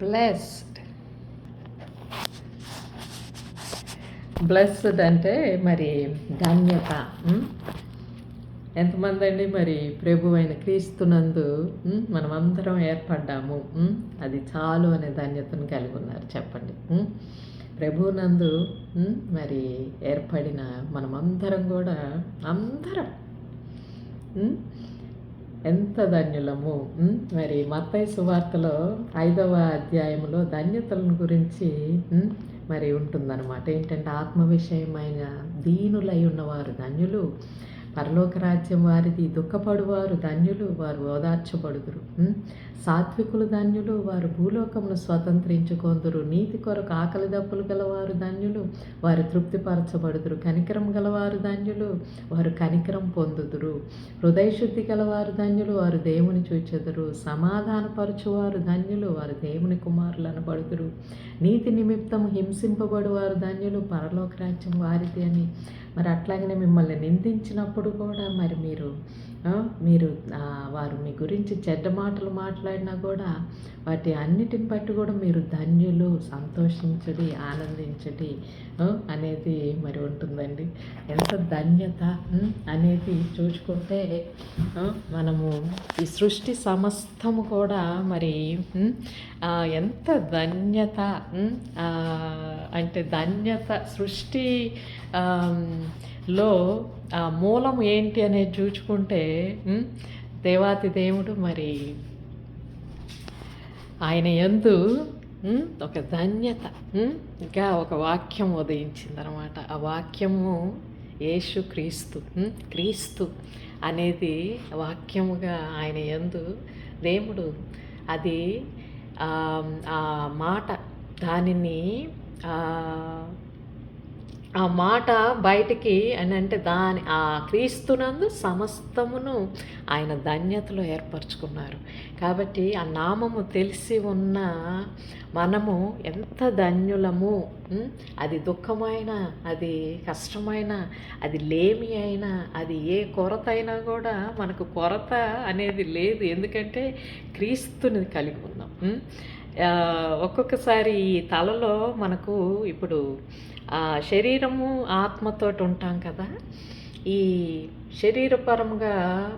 Blessed blessed అంటే మరి ధన్యత ఎంతమంది అండి మరి ప్రభు అయిన క్రీస్తునందు మనం మనమందరం ఏర్పడ్డాము అది చాలు అనే ధన్యతను కలిగి ఉన్నారు చెప్పండి ప్రభునందు ప్రభువునందు మరి ఏర్పడిన మనమందరం కూడా అందరం ఎంత ధన్యులము? మరి మత్తయ్య సువార్తలో ఐదవ అధ్యాయంలో ధన్యతలను గురించి మరి ఉంటుందన్నమాట. ఏంటంటే ఆత్మ విషయమైన దీనులై ఉన్నవారు ధన్యులు. పరలోక రాజ్యం వారిది దుఃఖపడువారు ధన్యులు వారు ఓదార్చబడుదురు. సాత్వికులు ధన్యులు వారు భూలోకమును స్వతంత్రించుకొందురు. నీతి కొరకు ఆకలి దప్పులు గలవారు ధన్యులు వారు తృప్తిపరచబడుదురు. కనికరం గలవారు ధన్యులు వారు కనికరం పొందుదురు. హృదయశుద్ధి గలవారు ధన్యులు వారు దేవుని చూచెదురు. సమాధానపరచువారు ధన్యులు వారు దేవుని కుమారులు అనబడుదురు నీతి నిమిత్తం హింసింపబడువారు ధన్యులు పరలోక రాజ్యం వారిది అని మరి అట్లాగనే మిమ్మల్ని నిందించినప్పుడు కూడా మరి మీరు మీరు వారు మీ గురించి చెడ్డ మాటలు మాట్లాడినా కూడా వాటి అన్నిటిని బట్టి కూడా మీరు ధన్యులు సంతోషించడి ఆనందించడి అనేది మరి ఉంటుందండి. ఎంత ధన్యత అనేది చూసుకుంటే మనము ఈ సృష్టి సమస్తము కూడా మరి ఎంత ధన్యత అంటే ధన్యత సృష్టి లో ఆ మూలం ఏంటి అనేది చూచుకుంటే దేవాతి దేవుడు మరి ఆయన యందు ఒక ధన్యత ఇంకా ఒక వాక్యం ఉదయించిందనమాట. ఆ వాక్యము యేసు క్రీస్తు క్రీస్తు అనేది వాక్యముగా ఆయన యందు దేవుడు అది ఆ మాట దానిని ఆ, మాట బయటికి అని అంటే దాని ఆ క్రీస్తునందు సమస్తమును ఆయన ధన్యతలో ఏర్పరచుకున్నారు. కాబట్టి ఆ నామము తెలిసి ఉన్న మనము ఎంత ధన్యులము? అది దుఃఖమైన అది కష్టమైన అది లేమి అయినా అది ఏ కొరత అయినా కూడా మనకు కొరత అనేది లేదు. ఎందుకంటే క్రీస్తుని కలిగి ఉన్నాం. ఒక్కొక్కసారి ఈ తలలో మనకు ఇప్పుడు ఆ శరీరము ఆత్మతోటి ఉంటాం కదా ఈ శరీరపరంగా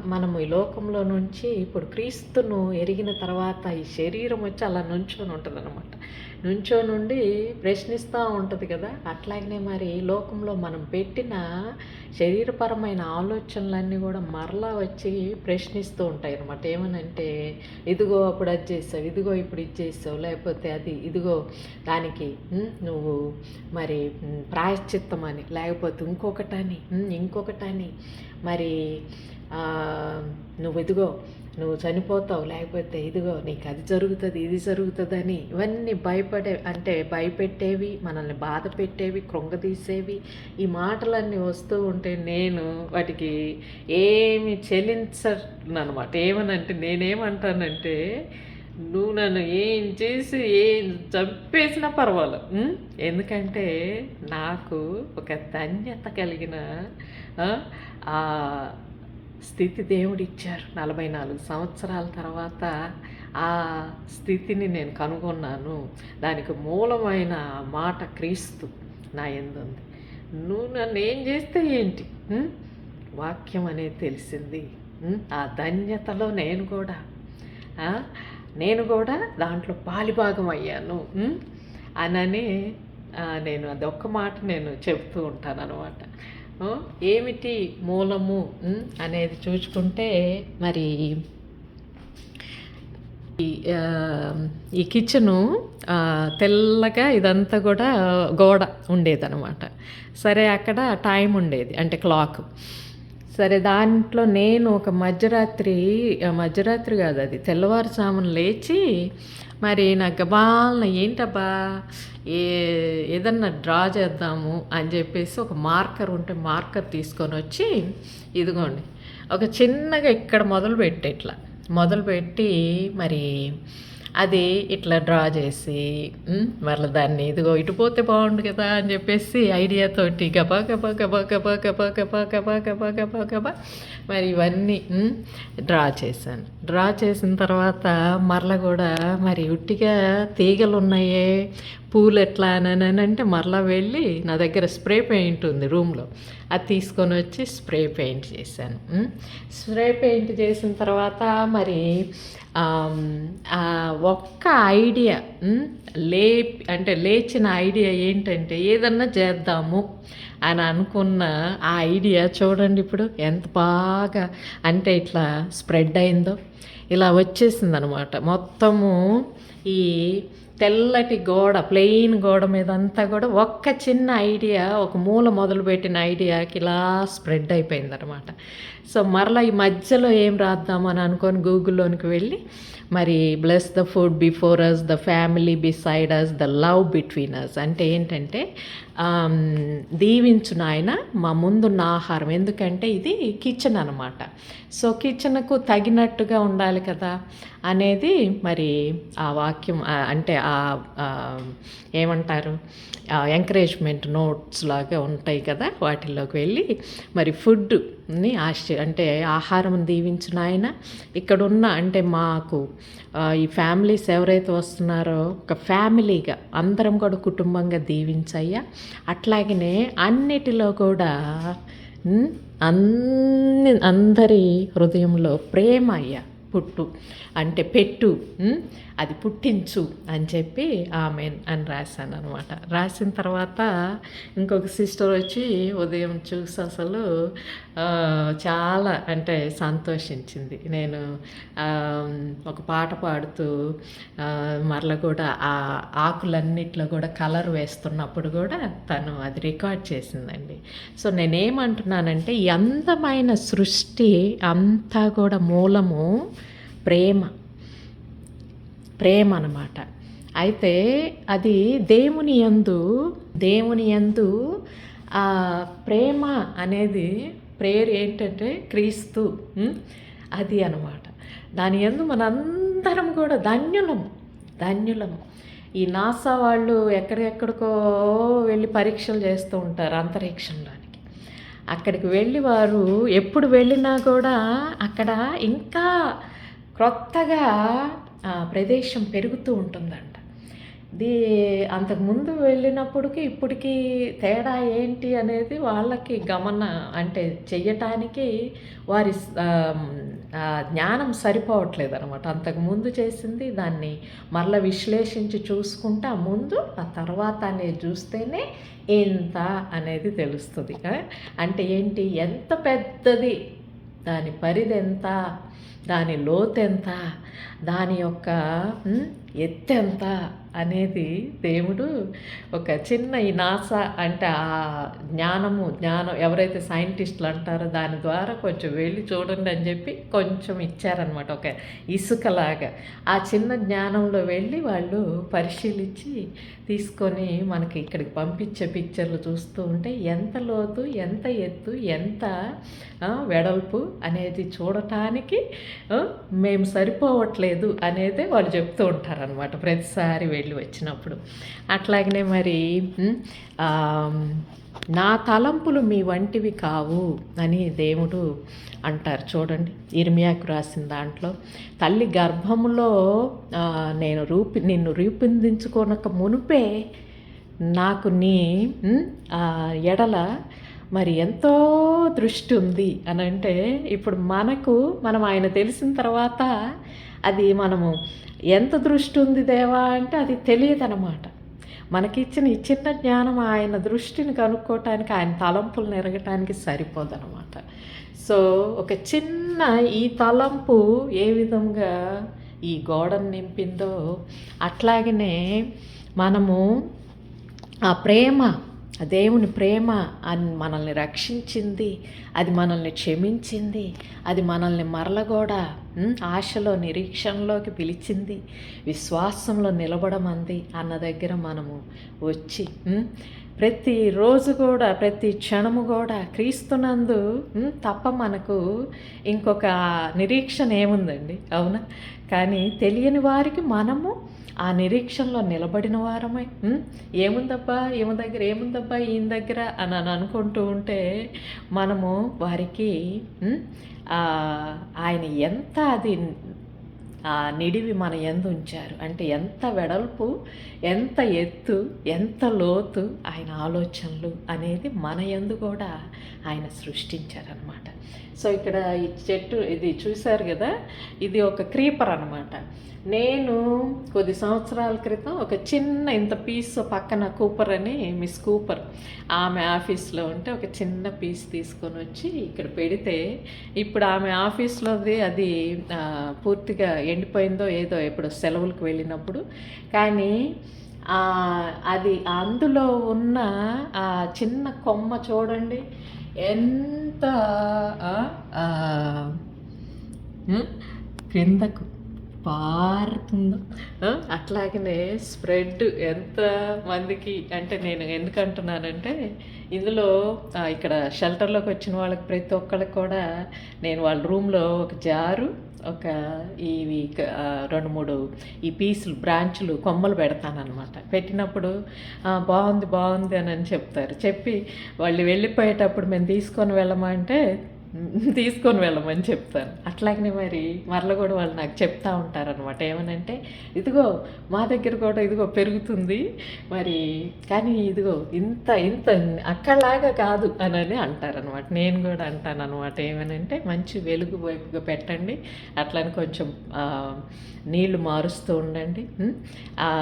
మనము ఈ లోకంలో నుంచి ఇప్పుడు క్రీస్తును ఎరిగిన తర్వాత ఈ శరీరం వచ్చి అలా నుంచొని ఉంటుంది అనమాట నుంచో నుండి ప్రశ్నిస్తూ ఉంటుంది కదా. అట్లాగనే మరి ఈ లోకంలో మనం పెట్టిన శరీరపరమైన ఆలోచనలన్నీ కూడా మరలా వచ్చి ప్రశ్నిస్తూ ఉంటాయి అనమాట ఏమనంటే ఇదిగో అప్పుడు అది చేసావు ఇదిగో ఇప్పుడు ఇది చేసావు లేకపోతే అది ఇదిగో దానికి నువ్వు మరి ప్రాయశ్చిత్తం అని లేకపోతే ఇంకొకటని ఇంకొకటని మరి నువ్వు ఇదిగో నువ్వు చనిపోతావు లేకపోతే ఇదిగో నీకు అది జరుగుతుంది ఇది జరుగుతుందని ఇవన్నీ భయపడే అంటే భయపెట్టేవి మనల్ని బాధ పెట్టేవి కృంగదీసేవి ఈ మాటలన్నీ వస్తూ ఉంటే నేను వాటికి ఏమి చెల్లించనమాట ఏమనంటే నేనేమంటానంటే నువ్వు నన్ను ఏం చేసి ఏం చంపేసినా పర్వాలేదు ఎందుకంటే నాకు ఒక ధన్యత కలిగిన స్థితి దేవుడిచ్చారు. నలభై నాలుగు సంవత్సరాల తర్వాత ఆ స్థితిని నేను కనుగొన్నాను. దానికి మూలమైన మాట క్రీస్తు నా ఎందుంది నువ్వు నన్ను ఏం చేస్తే ఏంటి? వాక్యం అనేది తెలిసింది. ఆ ధన్యతలో నేను కూడా. నేను కూడా దాంట్లో పాలిభాగం అయ్యాను. ఉం? అనని నేను అదొక్క మాట నేను చెప్తూ ఉంటాను అనమాట ఏమిటి మూలము? అనేది చూసుకుంటే మరి ఈ ఈ కిచెను తెల్లగా ఇదంతా కూడా గోడ ఉండేదన్నమాట. సరే అక్కడ టైం ఉండేది అంటే క్లాక్. సరే దాంట్లో నేను ఒక మధ్యరాత్రి మధ్యరాత్రి కాదు అది తెల్లవారుజామున లేచి మరి నాకు గబాలన ఏంటబ్బా ఏ ఏదన్నా డ్రా చేద్దాము అని చెప్పేసి ఒక మార్కర్ ఉంటే మార్కర్ తీసుకొని వచ్చి ఇదిగోండి ఒక చిన్నగా ఇక్కడ మొదలు పెట్టి ఇట్లా మొదలుపెట్టి మరి అది ఇట్లా డ్రా చేసి మరల మరలా దాన్ని ఇదిగో ఇటు పోతే బాగుండు కదా అని చెప్పేసి ఐడియాతోటి గబా గబా గబా గబా గబా గబా గబా గబా గబా గబా మరి ఇవన్నీ డ్రా చేశాను డ్రా చేసిన తర్వాత మరల కూడా మరి ఉట్టిగా తీగలు ఉన్నాయే పూలు ఎట్లా అని అంటే మరలా వెళ్ళి నా దగ్గర స్ప్రే పెయింట్ ఉంది రూమ్లో అది తీసుకొని వచ్చి స్ప్రే పెయింట్ చేశాను స్ప్రే పెయింట్ చేసిన తర్వాత మరి Um, ఒక్క ఐడియా లే అంటే లేచిన ఐడియా ఏంటంటే ఏదన్నా చేద్దాము అని అనుకున్న ఆ ఐడియా చూడండి ఇప్పుడు ఎంత బాగా అంటే ఇట్లా స్ప్రెడ్ అయిందో. ఇలా వచ్చేసింది అనమాట మొత్తము ఈ తెల్లటి గోడ ప్లెయిన్ గోడ మీద అంతా కూడా ఒక్క చిన్న ఐడియా ఒక మూల మొదలుపెట్టిన ఐడియాకి ఇలా స్ప్రెడ్ అయిపోయిందనమాట. సో మరలా ఈ మధ్యలో ఏం రాద్దామని అనుకొని గూగుల్లోనికి వెళ్ళి మరి bless the food before us the family beside us the love between us అంటే ఏంటంటే దీవించు నాయన మా ముందున్న ఆహారం. ఎందుకంటే ఇది కిచెన్ అనమాట సో కిచెన్కు తగినట్టుగా ఉండాలి కదా అనేది మరి ఆ వాక్యం అంటే ఆ, ఏమంటారు? ఎంకరేజ్మెంట్ నోట్స్ లాగా ఉంటాయి కదా వాటిల్లోకి వెళ్ళి మరి ఫుడ్ని ఆశ అంటే ఆహారం దీవించిన ఆయన. ఇక్కడున్న అంటే మాకు ఈ ఫ్యామిలీస్ ఎవరైతే వస్తున్నారో ఒక ఫ్యామిలీగా అందరం కూడా కుటుంబంగా దీవించయ్యా. అట్లాగనే అన్నిటిలో కూడా అన్ని అందరి హృదయంలో ప్రేమ అయ్యా పుట్టు. అంటే పెట్టు అది పుట్టించు అని చెప్పి ఆమె అని రాశాను అనమాట రాసిన తర్వాత ఇంకొక సిస్టర్ వచ్చి ఉదయం చూసి అసలు చాలా అంటే సంతోషించింది. నేను ఒక పాట పాడుతూ మరల కూడా ఆ ఆకులన్నిట్లో కూడా కలర్ వేస్తున్నప్పుడు కూడా తను అది రికార్డ్ చేసిందండి. సో నేనేమంటున్నానంటే ఈ అందమైన సృష్టి అంతా కూడా మూలము ప్రేమ. ప్రేమ అన్నమాట. అయితే అది దేవుని యందు దేవుని యందు ఆ ప్రేమ అనేది ప్రేయర్ ఏంటంటే క్రీస్తు. అది అన్నమాట. దాని యందు మనందరం కూడా ధన్యులము ధన్యులము ఈ నాసా వాళ్ళు ఎక్కడెక్కడికో వెళ్ళి పరీక్షలు చేస్తూ ఉంటారు అంతరిక్షంలోనికి. అక్కడికి వెళ్ళి వారు ఎప్పుడు వెళ్ళినా కూడా అక్కడ ఇంకా క్రొత్తగా ఆ ప్రదేశం పెరుగుతూ ఉంటుందంట. దీ అంతకుముందు వెళ్ళినప్పటికి ఇప్పటికీ తేడా ఏంటి అనేది వాళ్ళకి గమన అంటే చెయ్యటానికి వారి జ్ఞానం సరిపోవట్లేదు అనమాట అంతకుముందు చేసింది దాన్ని మరలా విశ్లేషించి చూసుకుంటే ఆ ముందు ఆ తర్వాత అనేది చూస్తేనే ఎంత అనేది తెలుస్తుంది. అంటే ఏంటి? ఎంత పెద్దది? దాని పరిధి ఎంత? దాని లోతెంత? దాని యొక్క ఎత్తెంత? అనేది దేవుడు ఒక చిన్న ఈ నాసా అంటే ఆ జ్ఞానము జ్ఞానం ఎవరైతే సైంటిస్టులు అంటారో దాని ద్వారా కొంచెం వెళ్ళి చూడండి అని చెప్పి కొంచెం ఇచ్చారనమాట ఒక ఇసుకలాగా. ఆ చిన్న జ్ఞానంలో వెళ్ళి వాళ్ళు పరిశీలించి తీసుకొని మనకి ఇక్కడికి పంపించే పిక్చర్లు చూస్తూ ఉంటే ఎంత లోతు ఎంత ఎత్తు ఎంత వెడల్పు అనేది చూడటానికి మేము సరిపోవట్లేదు అనేది వాళ్ళు చెప్తూ ఉంటారనమాట ప్రతిసారి వెళ్ళి వచ్చినప్పుడు. అట్లాగనే మరి నా తలంపులు మీ వంటివి కావు అని దేవుడు అంటారు. చూడండి ఇర్మియాకు రాసిన దాంట్లో తల్లి గర్భములో నేను రూపి నిన్ను రూపొందించుకోనక మునుపే నాకు నీ ఎడల మరి ఎంతో దృష్టి ఉంది అని అంటే ఇప్పుడు మనకు మనం ఆయన తెలిసిన తర్వాత అది మనము ఎంత దృష్టి ఉంది దేవా అంటే అది తెలియదనమాట మనకిచ్చిన ఈ చిన్న జ్ఞానం ఆయన దృష్టిని కనుక్కోవటానికి ఆయన తలంపులు నెరగటానికి సరిపోదనమాట సో ఒక చిన్న ఈ తలంపు ఏ విధంగా ఈ గోడను నింపిందో అట్లాగనే మనము ఆ ప్రేమ దేవుని ప్రేమ అని మనల్ని రక్షించింది. అది మనల్ని క్షమించింది అది మనల్ని మరల కూడా ఆశలో నిరీక్షణలోకి పిలిచింది విశ్వాసంలో నిలబడమంది అన్న దగ్గర మనము వచ్చి ప్రతిరోజు కూడా ప్రతి క్షణము కూడా క్రీస్తునందు తప్ప మనకు ఇంకొక నిరీక్షణ ఏముందండి? అవునా? కానీ తెలియని వారికి మనము ఆ నిరీక్షణలో నిలబడిన వారమై. ఏముందబ్బా? ఈమె దగ్గర ఏముందబ్బా? ఈయన దగ్గర అని అని అనుకుంటూ ఉంటే మనము వారికి ఆయన ఎంత అది ఆ నిడివి మన ఎందు ఉంచారు. అంటే ఎంత వెడల్పు ఎంత ఎత్తు ఎంత లోతు ఆయన ఆలోచనలు అనేది మన ఎందు కూడా ఆయన సృష్టించారనమాట సో ఇక్కడ ఈ చెట్టు ఇది చూశారు కదా ఇది ఒక క్రీపర్ అనమాట నేను కొద్ది సంవత్సరాల క్రితం ఒక చిన్న ఇంత పీస్ పక్కన కూపర్ అని మిస్ కూపర్ ఆమె ఆఫీస్లో ఉంటే ఒక చిన్న పీస్ తీసుకొని వచ్చి ఇక్కడ పెడితే ఇప్పుడు ఆమె ఆఫీస్లోది అది పూర్తిగా ఎండిపోయిందో ఏదో ఇప్పుడు సెలవులకు వెళ్ళినప్పుడు. కానీ అది అందులో ఉన్న ఆ చిన్న కొమ్మ చూడండి ఎంత ఆ, క్రిందకు పారుతుందో. అట్లాగనే స్ప్రెడ్ ఎంత మందికి అంటే నేను ఎందుకంటున్నానంటే ఇందులో ఇక్కడ షెల్టర్లోకి వచ్చిన వాళ్ళకి ప్రతి ఒక్కళ్ళకి కూడా నేను వాళ్ళ రూమ్లో ఒక జారు ఒక ఇవి రెండు మూడు ఈ పీసులు బ్రాంచులు కొమ్మలు పెడతానమాట పెట్టినప్పుడు బాగుంది బాగుంది అని అని చెప్తారు. చెప్పి వాళ్ళు వెళ్ళిపోయేటప్పుడు మేము తీసుకొని వెళ్ళమంటే తీసుకొని వెళ్ళమని చెప్తాను. అట్లాగనే మరి మరల కూడా వాళ్ళు నాకు చెప్తా ఉంటారనమాట ఏమనంటే ఇదిగో మా దగ్గర కూడా ఇదిగో పెరుగుతుంది. మరి కానీ ఇదిగో ఇంత ఇంత అక్కడలాగా కాదు అని అంటారనమాట నేను కూడా అంటాను అనమాట ఏమనంటే మంచి వెలుగు వైపుగా పెట్టండి. అట్లని కొంచెం నీళ్ళు నీళ్ళు మారుస్తూ ఉండండి. ఆ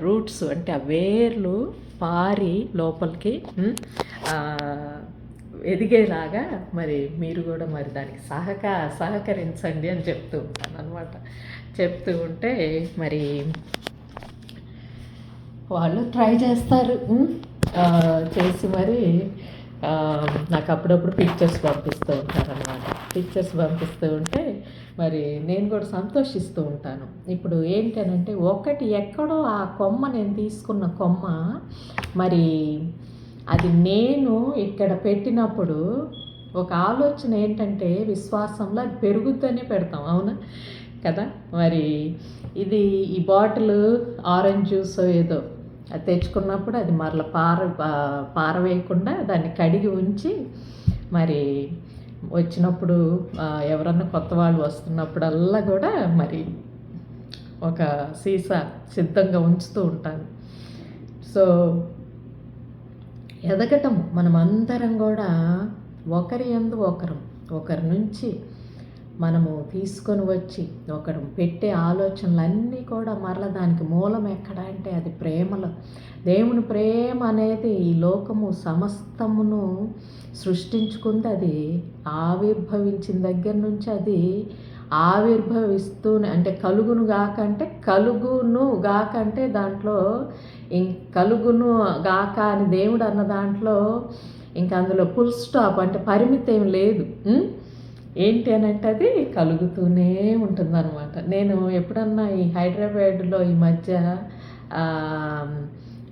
రూట్స్ అంటే ఆ వేర్లు పారి లోపలికి ఎదిగేలాగా మరి మీరు కూడా మరి దానికి సహక సహకరించండి అని చెప్తూ ఉంటాను అనమాట చెప్తూ ఉంటే మరి వాళ్ళు ట్రై చేస్తారు. చేసి మరి నాకు అప్పుడప్పుడు పిక్చర్స్ పంపిస్తూ ఉంటారు అనమాట పిక్చర్స్ పంపిస్తూ ఉంటే మరి నేను కూడా సంతోషిస్తూ ఉంటాను. ఇప్పుడు ఏంటనంటే ఒకటి ఎక్కడో ఆ కొమ్మ నేను తీసుకున్న కొమ్మ మరి అది నేను ఇక్కడ పెట్టినప్పుడు ఒక ఆలోచన ఏంటంటే విశ్వాసంలో అది పెరుగుద్దనే పెడతాం అవునా? కదా? మరి ఇది ఈ బాటిల్ ఆరెంజ్ జ్యూస్ ఏదో అది తెచ్చుకున్నప్పుడు అది మరల పార పారవేయకుండా దాన్ని కడిగి ఉంచి మరి వచ్చినప్పుడు ఎవరన్నా కొత్త వాళ్ళు వస్తున్నప్పుడల్లా కూడా మరి ఒక సీసా సిద్ధంగా ఉంచుతూ ఉంటాను. సో ఎదగటం మనమందరం కూడా ఒకరి ఎందు ఒకరం. ఒకరి నుంచి మనము తీసుకొని వచ్చి ఒకరు పెట్టే ఆలోచనలన్నీ కూడా మరల దానికి మూలం ఎక్కడ అంటే అది ప్రేమలో. దేవుని ప్రేమ అనేది ఈ లోకము సమస్తమును సృష్టించుకుంది అది ఆవిర్భవించిన దగ్గర నుంచి అది ఆవిర్భవిస్తూనే అంటే కలుగును గాకంటే కలుగును గాకంటే దాంట్లో ఇం కలుగును గాక అని దేవుడు అన్న దాంట్లో ఇంకా అందులో ఫుల్ స్టాప్ అంటే పరిమితి ఏం లేదు. ఏంటి అని అంటే అది కలుగుతూనే ఉంటుందన్నమాట. నేను ఎప్పుడన్నా ఈ హైదరాబాద్లో ఈ మధ్య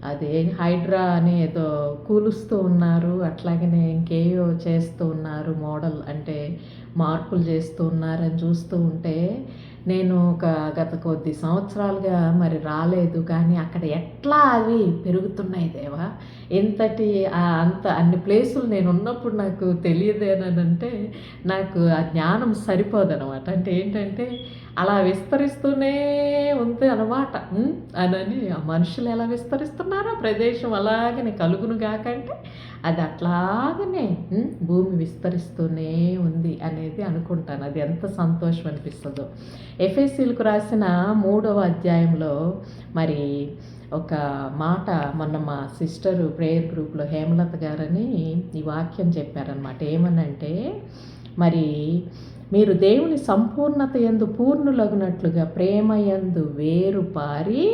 అది హైడ్రా అని ఏదో కూలుస్తూ ఉన్నారు అట్లాగనే ఇంకేయో చేస్తూ ఉన్నారు మోడల్ అంటే మార్పులు చేస్తూ ఉన్నారని చూస్తూ ఉంటే నేను ఒక గత కొద్ది సంవత్సరాలుగా మరి రాలేదు కానీ అక్కడ ఎట్లా అవి పెరుగుతున్నాయి దేవా? ఎంతటి అంత అన్ని ప్లేసులు నేను ఉన్నప్పుడు నాకు తెలియదేనంటే నాకు ఆ జ్ఞానం సరిపోదనమాట. అంటే ఏంటంటే అలా విస్తరిస్తూనే ఉంది అనమాట అనని ఆ మనుషులు ఎలా విస్తరిస్తున్నారో ప్రదేశం అలాగనే కలుగును కాకంటే అది అట్లాగనే భూమి విస్తరిస్తూనే ఉంది అనేది అనుకుంటాను. అది ఎంత సంతోషం అనిపిస్తుందో. ఎఫ్ఎస్సీలకు రాసిన మూడవ అధ్యాయంలో మరి ఒక మాట మొన్న మా సిస్టర్ ప్రేయర్ గ్రూప్లో హేమలత గారని ఈ వాక్యం చెప్పారనమాట ఏమనంటే మరి మీరు దేవుని సంపూర్ణత ఎందు పూర్ణులగునట్లుగా ప్రేమ యందు వేరు పారి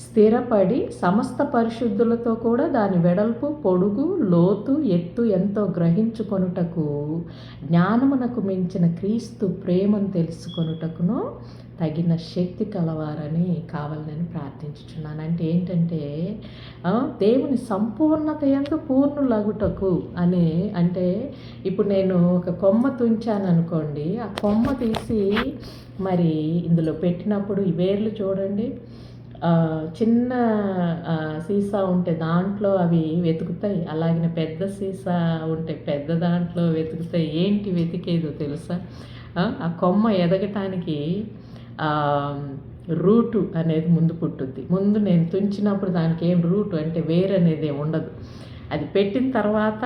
స్థిరపడి సమస్త పరిశుద్ధులతో కూడా దాని వెడల్పు పొడుగు లోతు ఎత్తు ఎంతో గ్రహించుకొనుటకు జ్ఞానమునకు మించిన క్రీస్తు ప్రేమను తెలుసుకొనుటకును తగిన శక్తి కలవారని కావాలని ప్రార్థించుచున్నాను. అంటే ఏంటంటే దేవుని సంపూర్ణత ఎందు పూర్ణులగుటకు అనే అంటే ఇప్పుడు నేను ఒక కొమ్మ తుంచాను అనుకోండి ఆ కొమ్మ తీసి మరి ఇందులో పెట్టినప్పుడు ఈ వేర్లు చూడండి. చిన్న సీసా ఉంటే దాంట్లో అవి వెతుకుతాయి. అలాగే పెద్ద సీసా ఉంటే పెద్ద దాంట్లో వెతుకుతాయి. ఏంటి వెతికేదో తెలుసా? ఆ, కొమ్మ ఎదగటానికి రూటు అనేది ముందు పుట్టుద్ది. ముందు నేను తుంచినప్పుడు దానికి ఏం రూటు అంటే వేరు అనేది ఉండదు. అది పెట్టిన తర్వాత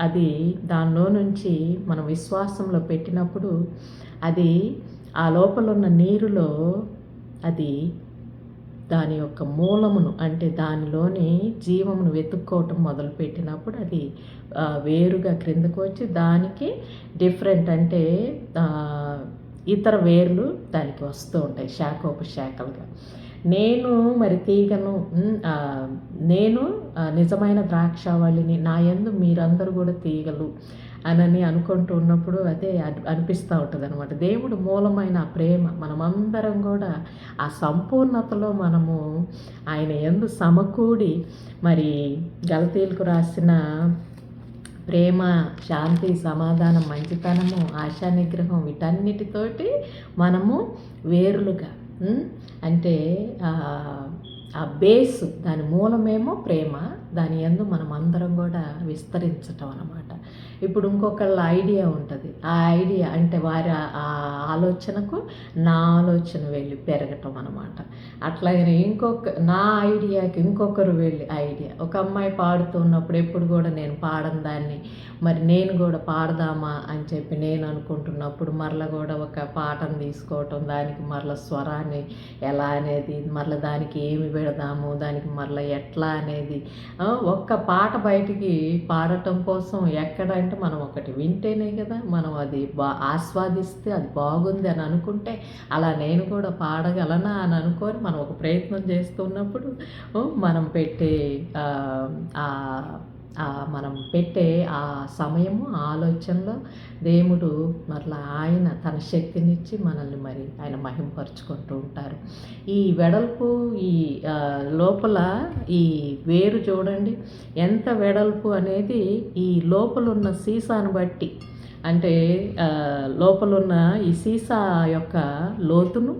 అది దానిలో నుంచి మనం విశ్వాసంలో పెట్టినప్పుడు అది ఆ లోపల ఉన్న నీరులో అది దాని యొక్క మూలమును అంటే దానిలోని జీవమును వెతుక్కోవటం మొదలుపెట్టినప్పుడు అది వేరుగా క్రిందకు వచ్చి దానికి డిఫరెంట్ అంటే ఇతర వేర్లు దానికి వస్తూ ఉంటాయి శాఖోపశాఖలుగా. నేను మరి తీగను నేను నిజమైన ద్రాక్షావళిని నా యందు మీరందరూ కూడా తీగలు. అనని అనుకుంటూ ఉన్నప్పుడు అదే అనిపిస్తూ ఉంటుంది అనమాట దేవుడు మూలమైన ప్రేమ. మనమందరం కూడా ఆ సంపూర్ణతలో మనము ఆయన ఎందు సమకూడి మరి గలతీలకు రాసిన ప్రేమ శాంతి సమాధానం మంచితనము ఆశా నిగ్రహం వీటన్నిటితోటి మనము వేరులుగా అంటే ఆ, ఆ బేస్ దాని మూలమేమో ప్రేమ దాని ఎందు మనం అందరం కూడా విస్తరించటం అనమాట ఇప్పుడు ఇంకొకళ్ళ ఐడియా ఉంటుంది. ఆ ఐడియా అంటే వారి ఆ- ఆలోచనకు నా ఆలోచన వెళ్ళి పెరగటం అనమాట అట్లాగనే ఇంకొక నా ఐడియాకి ఇంకొకరు వెళ్ళి ఐడియా. ఒక అమ్మాయి పాడుతున్నప్పుడు ఎప్పుడు కూడా నేను పాడను దాన్ని మరి నేను కూడా పాడదామా అని చెప్పి నేను అనుకుంటున్నప్పుడు మరల కూడా ఒక పాటను తీసుకోవటం దానికి మరల స్వరాన్ని ఎలా అనేది మరల దానికి ఏమి పెడదాము దానికి మరల ఎట్లా అనేది ఒక్క పాట బయటికి పాడటం కోసం ఎక్కడంటే మనం ఒకటి వింటేనే కదా మనం అది బా ఆస్వాదిస్తే అది బాగుంది అని అనుకుంటే అలా నేను కూడా పాడగలనా అని అనుకొని మనం ఒక ప్రయత్నం చేస్తున్నప్పుడు మనం పెట్టే మనం పెట్టే ఆ సమయము ఆలోచనలో దేవుడు మరలా ఆయన తన శక్తినిచ్చి మనల్ని మరి ఆయన మహింపరుచుకుంటూ ఉంటారు. ఈ వెడల్పు ఈ లోపల ఈ వేరు చూడండి. ఎంత వెడల్పు అనేది ఈ లోపలున్న సీసాను బట్టి. అంటే లోపలున్న ఈ సీసా యొక్క లోతును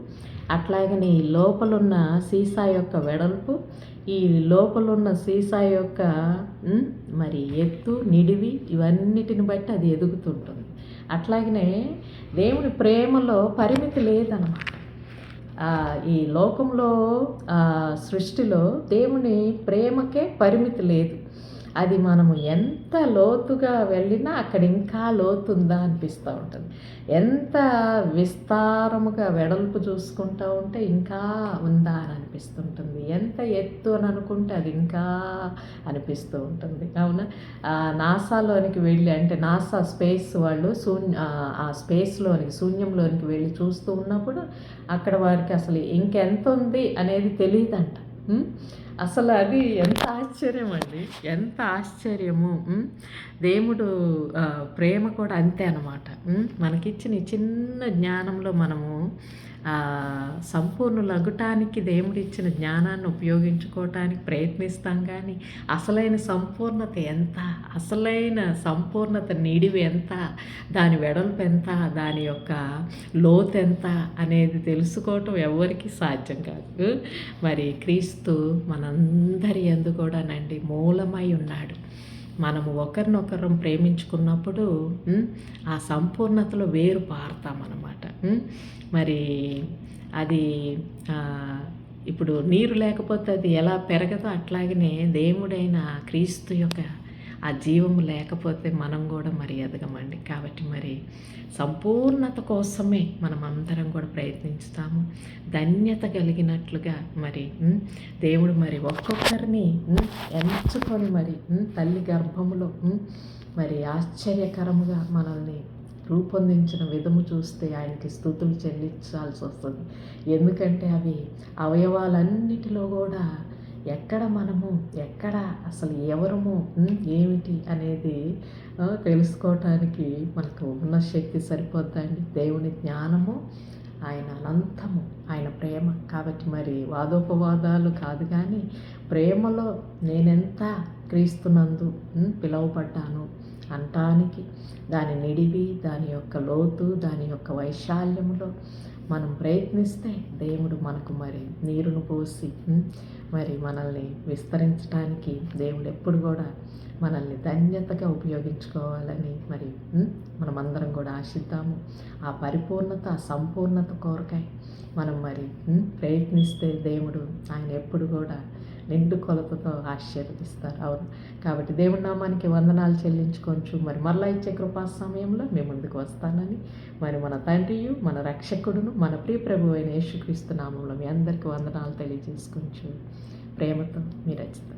అట్లాగనే ఈ లోపలున్న సీసా యొక్క వెడల్పు ఈ లోపలున్న సీసా యొక్క మరి ఎత్తు నిడివి ఇవన్నిటిని బట్టి అది ఎదుగుతుంటుంది. అట్లాగనే దేవుడి ప్రేమలో పరిమితి లేదన్నమాట. ఈ లోకంలో ఆ, సృష్టిలో దేవుని ప్రేమకే పరిమితి లేదు. అది మనము ఎంత లోతుగా వెళ్ళినా అక్కడ ఇంకా లోతు ఉందా అనిపిస్తూ ఉంటుంది. ఎంత విస్తారముగా వెడల్పు చూసుకుంటూ ఉంటే ఇంకా ఉందా అని అనిపిస్తుంటుంది. ఎంత ఎత్తు అని అనుకుంటే అది ఇంకా అనిపిస్తూ ఉంటుంది. కావున నాసాలోనికి వెళ్ళి అంటే నాసా స్పేస్ వాళ్ళు శూన్య ఆ, స్పేస్లోనికి శూన్యంలోనికి వెళ్ళి చూస్తూ ఉన్నప్పుడు అక్కడ వారికి అసలు ఇంకెంత ఉంది అనేది తెలియదంట ఉం? అసలు అది ఎంత ఆశ్చర్యం అండి. ఎంత ఆశ్చర్యము. దేవుడు ప్రేమ కూడా అంతే అనమాట మనకిచ్చిన చిన్న జ్ఞానంలో మనము సంపూర్ణులగుటానికి దేవుడు ఇచ్చిన జ్ఞానాన్ని ఉపయోగించుకోవటానికి ప్రయత్నిస్తాం కానీ అసలైన సంపూర్ణత ఎంత? అసలైన సంపూర్ణత నిడివి ఎంత? దాని వెడల్పు ఎంత? దాని యొక్క లోతు ఎంత? అనేది తెలుసుకోవటం ఎవరికి సాధ్యం కాదు. మరి క్రీస్తు మనందరి ఎందు కూడానండి మూలమై ఉన్నాడు. మనము ఒకరినొకరం ప్రేమించుకున్నప్పుడు ఆ సంపూర్ణతలో వేరు పారుతామన్నమాట. మరి అది ఇప్పుడు నీరు లేకపోతే అది ఎలా పెరగదో అట్లాగనే దేవుడైన క్రీస్తు యొక్క ఆ జీవము లేకపోతే మనం కూడా మరి ఎదగమండి కాబట్టి మరి సంపూర్ణత కోసమే మనం అందరం కూడా ప్రయత్నిస్తాము. ధన్యత కలిగినట్లుగా మరి దేవుడు మరి ఒక్కొక్కరిని ఎంచుకొని మరి తల్లి గర్భములో మరి ఆశ్చర్యకరముగా మనల్ని రూపొందించిన విధము చూస్తే ఆయనకి స్థుతులు చెల్లించాల్సి వస్తుంది ఎందుకంటే అవి అవయవాలన్నిటిలో కూడా ఎక్కడ మనము ఎక్కడ అసలు ఎవరము ఏమిటి అనేది తెలుసుకోవటానికి మనకు ఉన్న శక్తి సరిపోద్దండి. దేవుని జ్ఞానము ఆయన అనంతము ఆయన ప్రేమ. కాబట్టి మరి వాదోపవాదాలు కాదు కానీ ప్రేమలో నేనెంత క్రీస్తునందు పిలువబడ్డాను అంటానికి దాని నిడివి దాని యొక్క లోతు దాని యొక్క వైశాల్యములో మనం ప్రయత్నిస్తే దేవుడు మనకు మరి నీరును పోసి మరి మనల్ని విస్తరించడానికి దేవుడు ఎప్పుడు కూడా మనల్ని ధన్యతగా ఉపయోగించుకోవాలని మరి మనమందరం కూడా ఆశిద్దాము. ఆ పరిపూర్ణత ఆ సంపూర్ణత కోరకాయ మనం మరి ప్రయత్నిస్తే దేవుడు ఆయన ఎప్పుడు కూడా నిండు కొలతతో ఆశీర్వదిస్తారు. అవును. కాబట్టి దేవుడి నామానికి వందనాలు చెల్లించుకోవచ్చు మరి మరలా ఇచ్చే కృపా సమయంలో మీ ముందుకు వస్తానని మరి మన తండ్రియు మన రక్షకుడును మన ప్రియ ప్రభు అయిన యేసుక్రీస్తు నామంలో మీ అందరికీ వందనాలు తెలియజేసుకోవచ్చు ప్రేమతో మీ రచిత